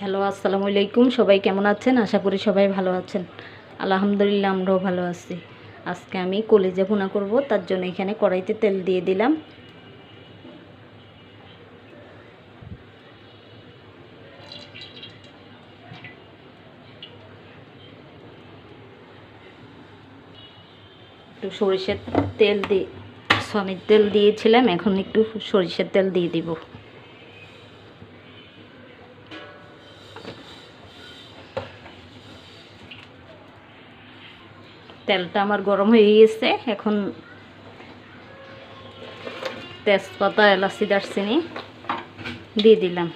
Hello, আসসালামু আলাইকুম। সবাই কেমন আছেন? আশা করি সবাই ভালো আছেন। আলহামদুলিল্লাহ, আমরাও ভালো আছি। আজকে আমি কলিজা ভুনা করব, তার জন্য এখানে কড়াইতে তেল দিয়ে দিলাম। একটু সরিষার তেল দিয়ে সমের তেল দিয়েছিলাম, এখন একটু সরিষার তেল দিয়ে দিব। তেলটা আমার গরম হয়ে গেছে এখন তেজপাতা, এলাচি, দারচিনি দিয়ে দিলাম।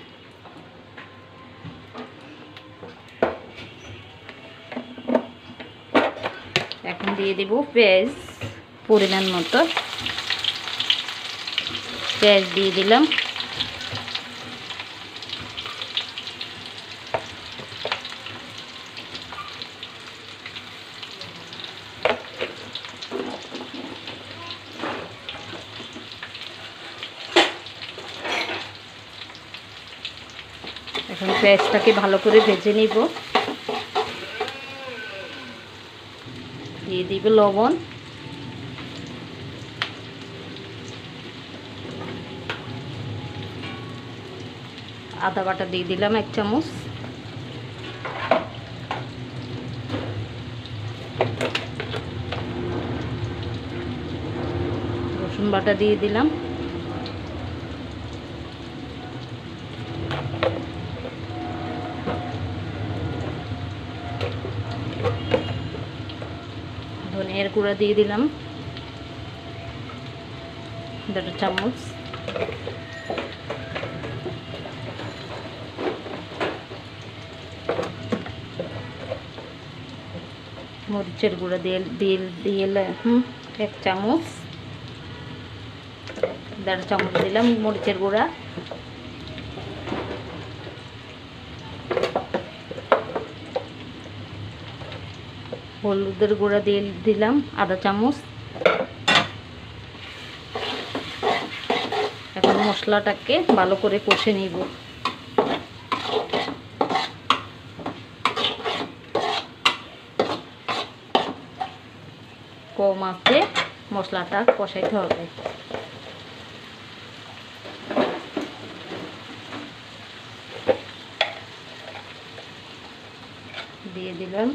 এখন দিয়ে দিব পেঁয়াজ, পরিমাণ মতো। পেঁয়াজ দিয়ে দিলাম। পেঁয়াজটাকে ভালো করে ভেজে নিব। দিয়ে দিব লবণ। আদা বাটা দিয়ে দিলাম এক চামচ। রসুন বাটা দিয়ে দিলাম। ধনিয়ার গুঁড়া দিয়ে দিলাম। দুটো চামচ। মরিচের গুঁড়া দিয়ে দিয়ে দিয়ে হুম, এক চামচ। দেড় চামচ দিলাম মরিচের গুঁড়া। হলুদের গুঁড়া দিয়ে দিলাম আধা চামচ। এখন মশলাটাকে ভালো করে কষে নিব। কম আছে, মশলাটা কষাইতে হবে। দিয়ে দিলাম।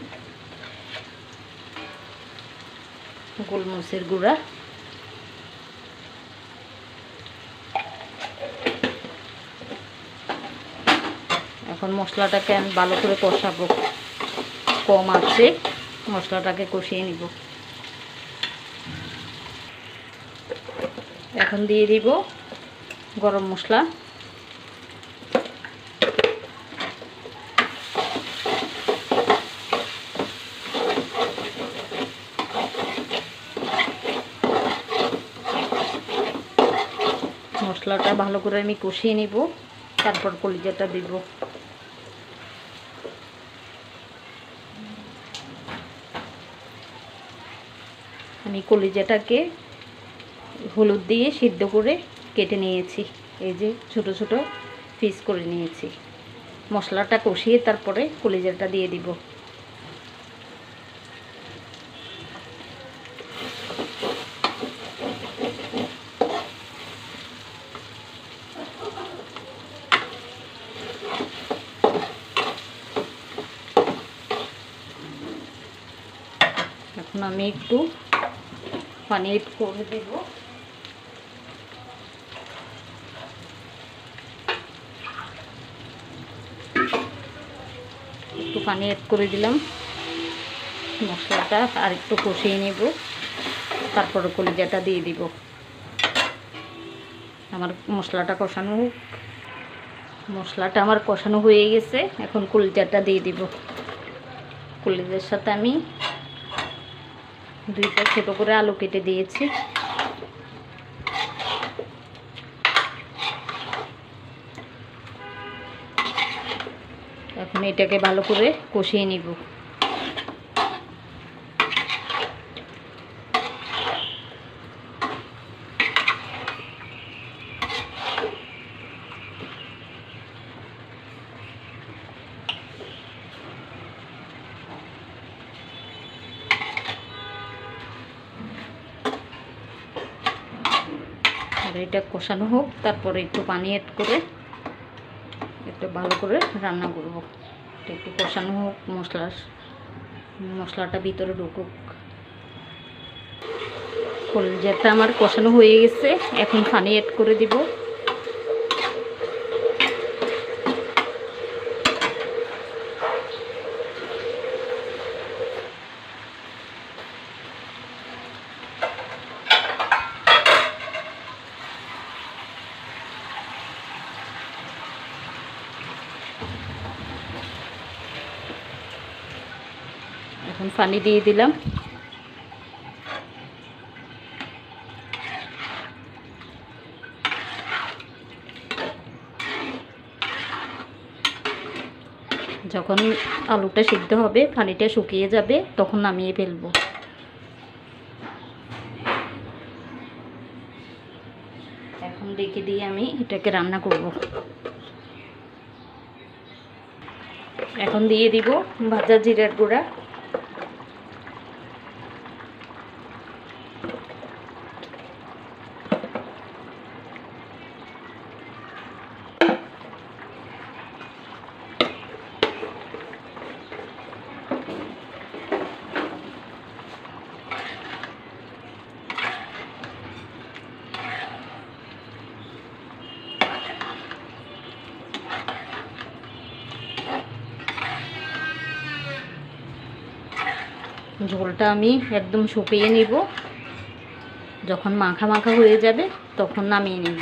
গোলমরিচের গুঁড়া। এখন মশলাটাকে আমি ভালো করে কষাবো। কম আছে, মশলাটাকে কষিয়ে নিব। এখন দিয়ে দিব গরম মশলা। মশলাটা ভালো করে আমি কষিয়ে নিব। তারপর কলিজাটা দিব। আমি কলিজাটাকে হলুদ দিয়ে সিদ্ধ করে কেটে নিয়েছি। এই যে ছোট ছোট পিস করে নিয়েছি। মশলাটা কষিয়ে তারপরে কলিজাটা দিয়ে দিব। এখন আমি একটু পানি এড করে দেব। একটু পানি এড করে দিলাম। মশলাটা আর একটু কষিয়ে নেব। তারপরে কলিজাটা দিয়ে দিব। আমার মশলাটা কষানো হোক। মশলাটা আমার কষানো হয়ে গেছে। এখন কলিজাটা দিয়ে দিব। কলিজার সাথে আমি দুইটা ছোটো করে আলু কেটে দিয়েছি। এখন এটাকে ভালো করে কষিয়ে নিব। এটা কষানো হোক, তারপরে একটু পানি অ্যাড করে একটু ভালো করে রান্না করব। এটা একটু কষানো হোক, মশলার, মশলাটা ভিতরে ঢুকুক। কলজাটা আমার কষানো হয়ে গেছে, এখন পানি অ্যাড করে দিব। এখন পানি দিয়ে দিলাম। যখন আলুটা সিদ্ধ হবে, পানিটা শুকিয়ে যাবে, তখন নামিয়ে ফেলব। এখন রেখে দিয়ে আমি এটাকে রান্না করব। এখন দিয়ে দিব ভাজা জিরার গুঁড়া। ঝোলটা আমি একদম শুকিয়ে নিব। যখন মাখা মাখা হয়ে যাবে তখন নামিয়ে নিব।